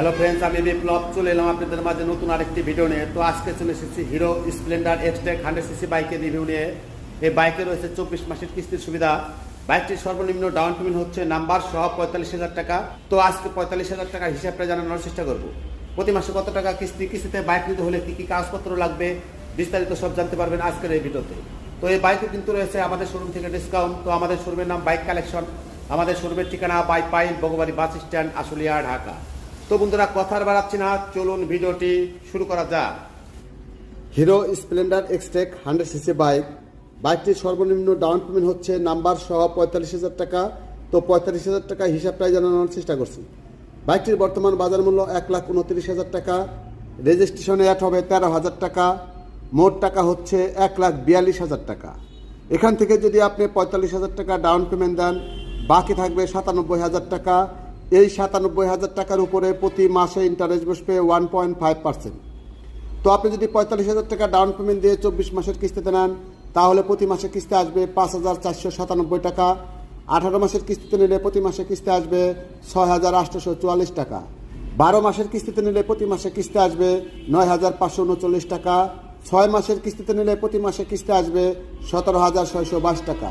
Hello friends আমি বিপ্লব, চলে এলাম আপনাদের মাঝে নতুন আরেকটি ভিডিও নিয়ে। তো আজকে চলে এসেছি Hero Splendor XTEC hundred CC বাইকের রিভিউ নিয়ে। এই বাইকে রয়েছে চব্বিশ মাসের কিস্তির সুবিধা। বাইকটির সর্বনিম্ন ডাউন পেমেন্ট হচ্ছে নাম্বার সহ পঁয়তাল্লিশ হাজার টাকা। তো আজকে পঁয়তাল্লিশ হাজার টাকার হিসাবটা জানানোর চেষ্টা করব। প্রতি মাসে কত টাকা কিস্তি, কিস্তিতে বাইক নিতে হলে কী কী কাগজপত্র লাগবে, বিস্তারিত সব জানতে পারবেন আজকের এই ভিডিওতে তো। এই বাইকে কিন্তু রয়েছে আমাদের শোরুম থেকে ডিসকাউন্ট তো আমাদের শোরুমের নাম বাইক কালেকশন আমাদের শোরুমের ঠিকানা Baipail Bagbari bus stand Ashulia, Dhaka. তো বন্ধুরা, কথার বাড়াচ্ছি না। চলুন ভিডিওটি শুরু করা যাক। Hero Splendor XTEC hundred CC bike. বাইকটির সর্বনিম্ন ডাউন পেমেন্ট হচ্ছে নাম্বার সহ পঁয়তাল্লিশ হাজার টাকা। তো পঁয়তাল্লিশ হাজার টাকা হিসাবটাই জানানোর চেষ্টা করছি। বাইকটির বর্তমান বাজার মূল্য এক লাখ উনত্রিশ হাজার টাকা। রেজিস্ট্রেশনে অ্যাড হবে তেরো হাজার টাকা। মোট টাকা হচ্ছে এক লাখ বিয়াল্লিশ হাজার টাকা। এখান থেকে যদি আপনি পঁয়তাল্লিশ হাজার টাকা ডাউন পেমেন্ট দেন, বাকি থাকবে সাতানব্বই হাজার টাকা। এই সাতানব্বই হাজার টাকার উপরে প্রতি মাসে ইন্টারেস্ট বসবে ওয়ান পয়েন্ট ফাইভ পার্সেন্ট তো আপনি যদি পঁয়তাল্লিশ হাজার টাকা ডাউন পেমেন্ট দিয়ে চব্বিশ মাসের কিস্তিতে নেন, তাহলে প্রতি মাসে কিস্তি আসবে পাঁচ হাজার চারশো সাতানব্বই টাকা। আঠারো মাসের কিস্তিতে নিলে প্রতি মাসে কিস্তি আসবে ছয় হাজার আটশোশো চুয়াল্লিশ টাকা। বারো মাসের কিস্তিতে নিলে প্রতি মাসে কিস্তি আসবে নয় হাজার পাঁচশো উনচল্লিশ টাকা। ছয় মাসের কিস্তিতে নিলে প্রতি মাসে কিস্তি আসবে সতেরো হাজার ছয়শো বাইশ টাকা।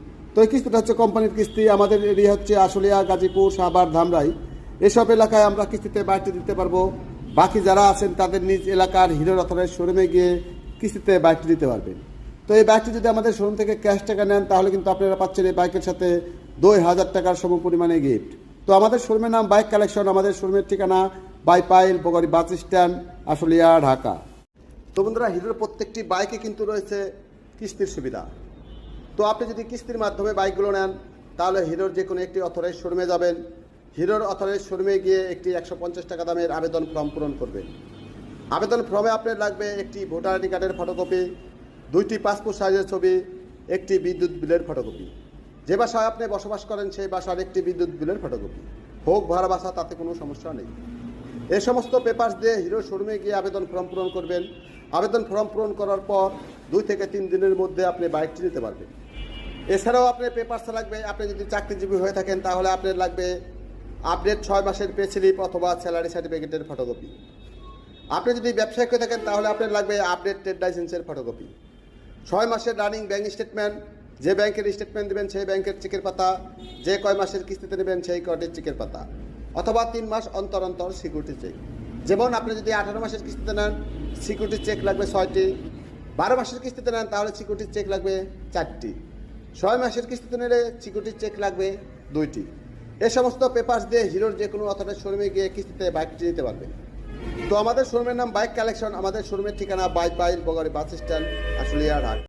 তো এই কিস্তিটা হচ্ছে কোম্পানির কিস্তি, আমাদের এরিয়া হচ্ছে আশুলিয়া, গাজীপুর, সাভার, ধামরাই। এসব এলাকায় আমরা কিস্তিতে বাইকটি দিতে পারব। বাকি যারা আছেন তাদের নিজ এলাকার হিরো রথনের শোরুমে গিয়ে কিস্তিতে বাইকটি দিতে পারবেন। তো এই বাইকটি যদি আমাদের শোরুম থেকে ক্যাশ টাকা নেন, তাহলে কিন্তু আপনারা পাচ্ছেন এই বাইকের সাথে দুই হাজার টাকার সম পরিমাণে গিফট তো আমাদের শোরুমের নাম বাইক কালেকশন, আমাদের শোরুমের ঠিকানা বাইপাইল, বগরি বাস স্ট্যান্ড, আশুলিয়া, ঢাকা। তো বন্ধুরা, হিরোর প্রত্যেকটি বাইকে কিন্তু রয়েছে কিস্তির সুবিধা। তো আপনি যদি কিস্তির মাধ্যমে বাইকগুলো নেন, তাহলে হিরোর যে কোনো একটি অথরাইজ শোরুমে যাবেন। হিরোর অথরাইজ শোরুমে গিয়ে একটি একশো পঞ্চাশ টাকা দামের আবেদন ফর্ম পূরণ করবেন। আবেদন ফর্মে আপনার লাগবে একটি ভোটার আইডি কার্ডের ফটোকপি, দুইটি পাসপোর্ট সাইজের ছবি, একটি বিদ্যুৎ বিলের ফটোকপি। যে বাসায় আপনি বসবাস করেন, সেই বাসার একটি বিদ্যুৎ বিলের ফটোকপি। হোক ভাড়া বাসা, তাতে কোনো সমস্যা নেই। এ সমস্ত পেপার্স দিয়ে হিরো শোরুমে গিয়ে আবেদন ফর্ম পূরণ করবেন। আবেদন ফর্ম পূরণ করার পর দুই থেকে তিন দিনের মধ্যে আপনি বাইকটি নিতে পারবেন। এছাড়াও আপনার পেপার্স লাগবে, আপনি যদি চাকরিজীবী হয়ে থাকেন, তাহলে আপনার লাগবে আপডেট ছয় মাসের পে স্লিপ অথবা স্যালারি সার্টিফিকেটের ফটোকপি আপনি যদি ব্যবসায়িক হয়ে থাকেন, তাহলে আপনার লাগবে আপডেট ট্রেড লাইসেন্সের ফটোকপি ছয় মাসের রানিং ব্যাংক স্টেটমেন্ট যে ব্যাংকের স্টেটমেন্ট দেবেন, সেই ব্যাংকের চেকের পাতা, যে কয় মাসের কিস্তিতে নেবেন, সেই কয়টির চেকের পাতা, অথবা তিন মাস অন্তর অন্তর সিকিউরিটি চেক যেমন আপনি যদি আঠারো মাসের কিস্তিতে নেন সিকিউরিটি চেক লাগবে ছয়টি, বারো মাসের কিস্তিতে নেন, তাহলে সিকিউরিটি চেক লাগবে চারটি। ছয় মাসের কিস্তিতে নিলে সিকিউরিটি চেক লাগবে দুইটি। এ সমস্ত পেপার্স দিয়ে হিরোর যে কোনো অথবা শোরুমে গিয়ে কিস্তিতে বাইকটি নিতে পারবে। তো আমাদের শোরুমের নাম বাইক কালেকশন আমাদের শোরুমের ঠিকানা Baipail Bagbari bus stand, Ashulia, Dhaka.